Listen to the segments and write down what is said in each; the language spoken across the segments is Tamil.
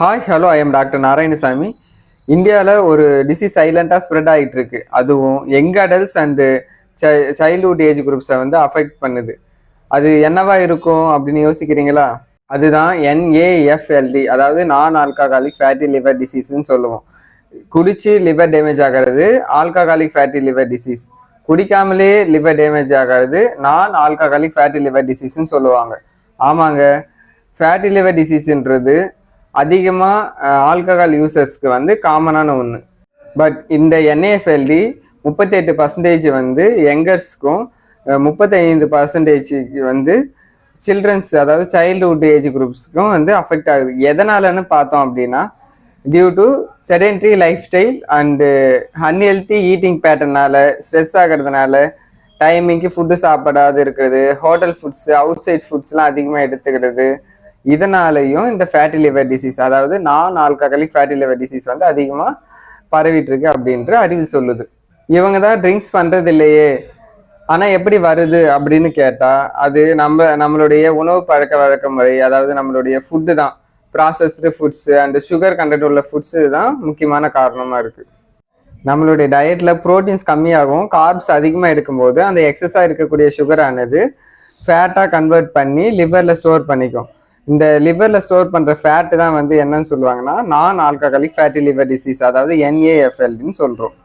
Hi hello I am doctor Narayanasamy இந்தியாவில் ஒரு டிசீஸ் சைலண்டாக ஸ்ப்ரெட் ஆகிட்டு இருக்கு அதுவும் young adults and childhood age குரூப்ஸை வந்து அஃபெக்ட் பண்ணுது. அது என்னவா இருக்கும் அப்படின்னு யோசிக்கிறீங்களா? அதுதான் என்ஏஎஃப்எல்டி அதாவது நான் ஆல்கஹாலிக் ஃபேட்டி லிவர் டிசீஸ்ன்னு சொல்லுவோம். குடிச்சு லிவர் டேமேஜ் ஆகிறது ஆல்கஹாலிக் ஃபேட்டி லிவர் டிசீஸ் குடிக்காமலே லிவர் டேமேஜ் ஆகிறது நான் ஆல்கஹாலிக் ஃபேட்டி லிவர் டிசீஸ்ன்னு சொல்லுவாங்க. ஆமாங்க. ஃபேட்டி லிவர் டிசீஸ்ன்றது அதிகமாக ஆல்கஹால் யூசர்ஸ்க்கு வந்து காமனான ஒன்று பட் இந்த என்ஏஎஃப்எல்டி முப்பத்தெட்டு பர்சன்டேஜ் வந்து யங்கர்ஸ்க்கும் முப்பத்தைந்து பர்சன்டேஜுக்கு வந்து சில்ட்ரன்ஸ் அதாவது சைல்டுஹுட் ஏஜ் குரூப்ஸ்க்கும் வந்து அஃபெக்ட் ஆகுது. எதனாலன்னு பார்த்தோம் அப்படின்னா due to sedentary life style and unhealthy eating பேட்டர்னால stress ஆகிறதுனால டைமிங்க்கு ஃபுட்டு சாப்பிடாது இருக்கிறது ஹோட்டல் ஃபுட்ஸ் அவுட் சைட் ஃபுட்ஸ்லாம் அதிகமாக எடுத்துக்கிறது இதனாலையும் இந்த ஃபேட்டி லிவர் டிசீஸ் அதாவது நான் ஆல்கஹாலிக் ஃபேட்டி லிவர் டிசீஸ் வந்து அதிகமாக பரவிட்டு இருக்கு அப்படின்ற அறிவில் சொல்லுது. இவங்க தான் ட்ரிங்க்ஸ் பண்ணுறது இல்லையே. ஆனால் எப்படி வருது அப்படின்னு கேட்டால் அது நம்ம நம்மளுடைய உணவு பழக்க வழக்க முறை அதாவது நம்மளுடைய ஃபுட்டு தான். Processed foods and sugar content உள்ள ஃபுட்ஸு தான் முக்கியமான காரணமாக இருக்குது நம்மளுடைய டயட்டில் ப்ரோட்டீன்ஸ் கம்மியாகும் கார்ப்ஸ் அதிகமாக எடுக்கும்போது அந்த எக்ஸஸாக இருக்கக்கூடிய சுகரானது ஃபேட்டாக கன்வெர்ட் பண்ணி லிவரில் ஸ்டோர் பண்ணிக்கும். இந்த லிவரில் ஸ்டோர் பண்ணுற ஃபேட்டு தான் வந்து என்னன்னு சொல்லுவாங்கன்னா நான் ஆல்கஹாலிக் ஃபேட்டி லிவர் டிசீஸ் அதாவது என்ஏஎஃப்எல்னு சொல்கிறோம்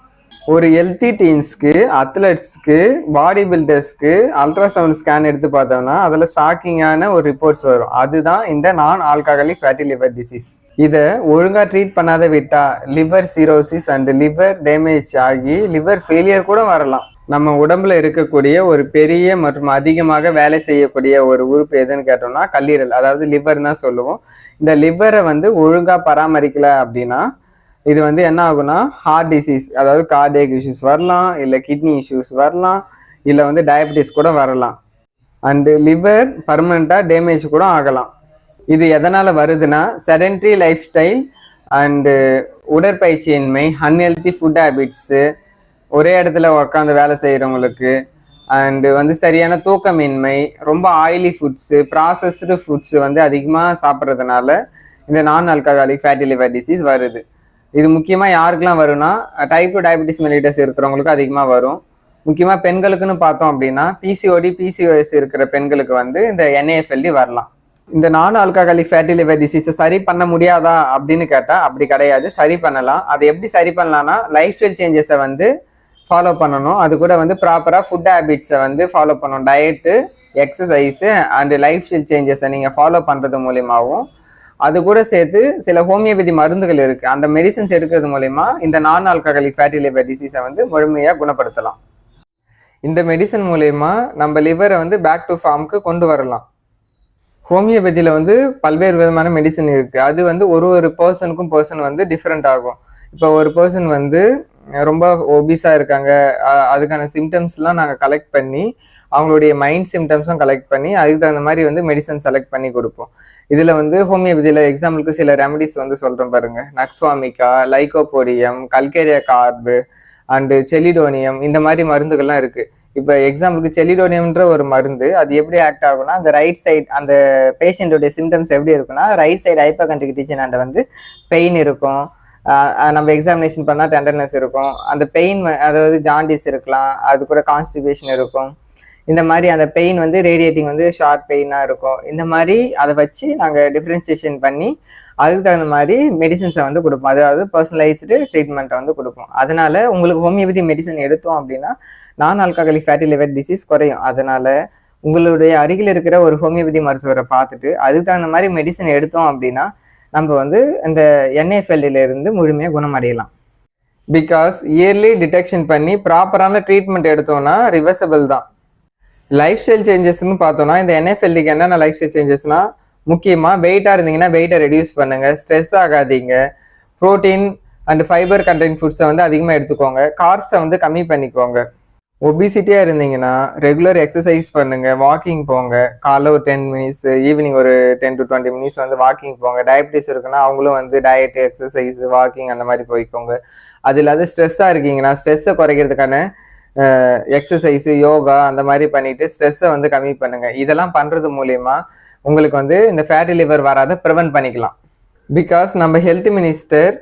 ஒரு ஹெல்த்தி டீன்ஸ்க்கு அத்லெட்ஸ்க்கு பாடி பில்டர்ஸ்க்கு அல்ட்ராசவுண்ட் ஸ்கேன் எடுத்து பார்த்தோம்னா அதில் ஷாக்கிங்கான ஒரு ரிப்போர்ட்ஸ் வரும். அதுதான் இந்த நான் ஆல்கஹாலிக் ஃபேட்டி லிவர் டிசீஸ் இதை ஒழுங்காக ட்ரீட் பண்ணாத விட்டா liver cirrhosis and liver damage ஆகி லிவர் ஃபெயிலியர் கூட வரலாம். நம்ம உடம்புல இருக்கக்கூடிய ஒரு பெரிய மற்றும் அதிகமாக வேலை செய்யக்கூடிய ஒரு உறுப்பு எதுன்னு கேட்டோம்னா கல்லீரல் அதாவது லிவர் தான் சொல்லுவோம். இந்த லிவரை வந்து ஒழுங்காக பராமரிக்கல அப்படின்னா இது வந்து என்ன ஆகும்னா ஹார்ட் டிசீஸ் அதாவது கார்டியக் இஷ்யூஸ் வரலாம் இல்லை கிட்னி இஷ்யூஸ் வரலாம் இல்லை வந்து டயபெட்டிஸ் கூட வரலாம். அண்டு லிவர் பர்மனண்ட்டாக டேமேஜ் கூட ஆகலாம். இது எதனால் வருதுன்னா செடென்ட்ரி லைஃப் ஸ்டைல் அண்டு உடற்பயிற்சியின்மை அன்ஹெல்த்தி ஃபுட் ஹேபிட்ஸு ஒரே இடத்துல உட்காந்து வேலை செய்கிறவங்களுக்கு அண்டு வந்து சரியான தூக்கமின்மை ரொம்ப ஆயிலி ஃபுட்ஸு ப்ராசஸ்டு ஃபுட்ஸு வந்து அதிகமாக சாப்பிட்றதுனால இந்த நான் ஆல்கஹாலிக் ஃபேட்டி லிவர் டிசீஸ் வருது. இது முக்கியமாக யாருக்கெல்லாம் வரும்னா டைப் டூ டயபெட்டிஸ் மெலிட்டஸ் இருக்கிறவங்களுக்கு அதிகமாக வரும். முக்கியமாக பெண்களுக்குன்னு பார்த்தோம் அப்படின்னா பிசிஓடி பிசிஓஎஸ் இருக்கிற பெண்களுக்கு வந்து இந்த என்ஏஎஃப்எல்டி வரலாம். இந்த நான் ஆல்கஹாலிக் ஃபேட்டி லிவர் டிசீஸை சரி பண்ண முடியாதா அப்படின்னு கேட்டால் அப்படி கிடையாது. சரி பண்ணலாம். அதை எப்படி சரி பண்ணலாம்னா லைஃப் ஸ்டைல் சேஞ்சஸை வந்து ஃபாலோ பண்ணணும். அது கூட வந்து ப்ராப்பராக ஃபுட் ஹேபிட்ஸை வந்து ஃபாலோ பண்ணணும். Diet exercise and lifestyle சேஞ்சஸை நீங்கள் ஃபாலோ பண்ணுறது மூலியமாகவும் அது கூட சேர்த்து சில ஹோமியோபதி மருந்துகள் இருக்குது அந்த மெடிசன்ஸ் எடுக்கிறது மூலயமா இந்த நான் ஆல்கஹாலிக் ஃபேட்டி லிவர் டிசீஸை வந்து முழுமையாக குணப்படுத்தலாம். இந்த மெடிசன் மூலயமா நம்ம லிவரை வந்து பேக் டு ஃபார்முக்கு கொண்டு வரலாம். ஹோமியோபதியில் வந்து பல்வேறு விதமான மெடிசன் இருக்குது அது வந்து ஒரு ஒரு பர்சனுக்கும் பர்சன் வந்து டிஃப்ரெண்ட் ஆகும். இப்போ ஒரு பர்சன் வந்து ரொம்ப ஒபிஸாக இருக்காங்க. அதுக்கான சிம்டம்ஸ்லாம் நாங்கள் கலெக்ட் பண்ணி அவங்களுடைய மைண்ட் சிம்டம்ஸும் கலெக்ட் பண்ணி அதுக்கு தகுந்த மாதிரி வந்து மெடிசன் செலக்ட் பண்ணி கொடுப்போம். இதில் வந்து ஹோமியோபதியில் எக்ஸாம்பிளுக்கு சில ரெமடிஸ் வந்து சொல்கிறேன் பாருங்க. Nux vomica lycopodium calcarea carb and chelidonium இந்த மாதிரி மருந்துகள்லாம் இருக்குது இப்போ எக்ஸாம்பிளுக்கு செலிடோனியம்ன்ற ஒரு மருந்து அது எப்படி ஆக்ட் ஆகும்னா அந்த ரைட் சைட் அந்த பேஷண்ட்டோடைய சிம்டம்ஸ் எப்படி இருக்குன்னா ரைட் சைடு ஹைப்பர் அண்ட் வந்து பெயின் இருக்கும். நம்ம எக்ஸாமினேஷன் பண்ணால் டெண்டர்னஸ் இருக்கும். அந்த பெயின் அதாவது ஜாண்டிஸ் இருக்கலாம். அது கூட கான்ஸ்டிபேஷன் இருக்கும். இந்த மாதிரி அந்த பெயின் வந்து ரேடியேட்டிங் வந்து ஷார்ட் பெயினாக இருக்கும். இந்த மாதிரி அதை வச்சு நாங்கள் டிஃப்ரென்சியேஷன் பண்ணி அதுக்கு தகுந்த மாதிரி மெடிசன்ஸை வந்து கொடுப்போம். அதாவது பர்சனலைஸ்டு ட்ரீட்மெண்ட்டை வந்து கொடுப்போம். அதனால உங்களுக்கு ஹோமியோபதி மெடிசன் எடுத்தோம் அப்படின்னா நான் ஆல்கஹாலிக் ஃபேட்டி லிவர் டிசீஸ் குறையும். அதனால உங்களுடைய அருகில் இருக்கிற ஒரு ஹோமியோபதி மருத்துவரை பார்த்துட்டு அதுக்கு தகுந்த மாதிரி மெடிசன் எடுத்தோம் அப்படின்னா நம்ம வந்து இந்த என்ஏஃப்எல்ல இருந்து முழுமையாக குணமடையலாம். பிகாஸ் இயர்லி டிடெக்ஷன் பண்ணி ப்ராப்பரான ட்ரீட்மெண்ட் எடுத்தோம்னா ரிவர்சபிள் தான். லைஃப் ஸ்டைல் சேஞ்சஸ்னு பார்த்தோம்னா இந்த என்எஃப்எல்டிக்கு என்னென்ன லைஃப் ஸ்டைல் சேஞ்சஸ்னா முக்கியமாக வெயிட்டாக இருந்தீங்கன்னா வெயிட்டை ரெடியூஸ் பண்ணுங்கள் ஸ்ட்ரெஸ் ஆகாதீங்க. ப்ரோட்டீன் அண்ட் ஃபைபர் கண்டென்ட் ஃபுட்ஸை வந்து அதிகமாக எடுத்துக்கோங்க. கார்ப்ஸை வந்து கம்மி பண்ணிக்கோங்க. ஒபிசிட்டியாக இருந்தீங்கன்னா ரெகுலர் எக்ஸசைஸ் பண்ணுங்க வாக்கிங் போங்க. காலைல ஒரு டென் மினிட்ஸ் ஈவினிங் ஒரு டென் டு டுவெண்ட்டி மினிட்ஸ் வந்து வாக்கிங் போங்க. டயபிட்டிஸ் இருக்குன்னா அவங்களும் வந்து டயட் எக்ஸசைஸ் வாக்கிங் அந்த மாதிரி போய்க்கோங்க. அது இல்லாத ஸ்ட்ரெஸ்ஸாக இருக்கீங்கன்னா ஸ்ட்ரெஸ்ஸை குறைக்கிறதுக்கான எக்ஸசைஸு யோகா அந்த மாதிரி பண்ணிட்டு ஸ்ட்ரெஸ்ஸை வந்து கம்மி பண்ணுங்க. இதெல்லாம் பண்ணுறது மூலயமா உங்களுக்கு வந்து இந்த ஃபேட்டி லிவர் வராத ப்ரிவென்ட் பண்ணிக்கலாம். பிகாஸ் நம்ம ஹெல்த் மினிஸ்டர்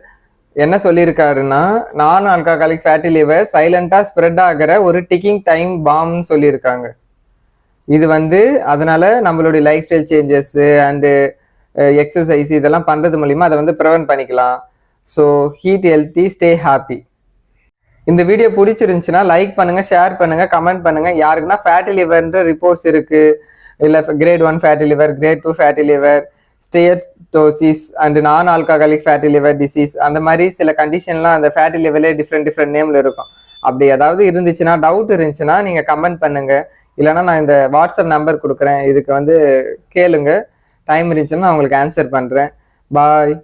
என்ன சொல்லியிருக்காருன்னா நான் ஆல்காகாலிக் ஃபேட்டி லிவர் சைலண்டாக ஸ்ப்ரெட் ஆகிற ஒரு டிக்கிங் டைம் பாம்னு சொல்லியிருக்காங்க. இது வந்து அதனால நம்மளுடைய lifestyle changes and exercise இதெல்லாம் பண்ணுறது மூலிமா அதை வந்து ப்ரிவென்ட் பண்ணிக்கலாம். So eat healthy stay happy இந்த வீடியோ பிடிச்சிருந்துச்சுன்னா லைக் பண்ணுங்கள் ஷேர் பண்ணுங்கள் கமெண்ட் பண்ணுங்க. யாருக்குன்னா ஃபேட்டி லிவர்ன்ற ரிப்போர்ட்ஸ் இருக்குது இல்லை grade one fatty liver grade two fatty liver steatosis and non alcoholic fatty liver disease அந்த மாதிரி சில கண்டிஷன்லாம் அந்த ஃபேட்டி லிவர்லே டிஃப்ரெண்ட் டிஃப்ரெண்ட் நேமில் இருக்கும். அப்படி ஏதாவது இருந்துச்சுன்னா டவுட் இருந்துச்சுன்னா நீங்கள் கமெண்ட் பண்ணுங்க. இல்லைன்னா நான் இந்த வாட்ஸ்அப் நம்பர் கொடுக்குறேன். இதுக்கு வந்து கேளுங்க. டைம் இருந்துச்சுன்னா நான் உங்களுக்கு ஆன்சர் பண்ணுறேன் பாய்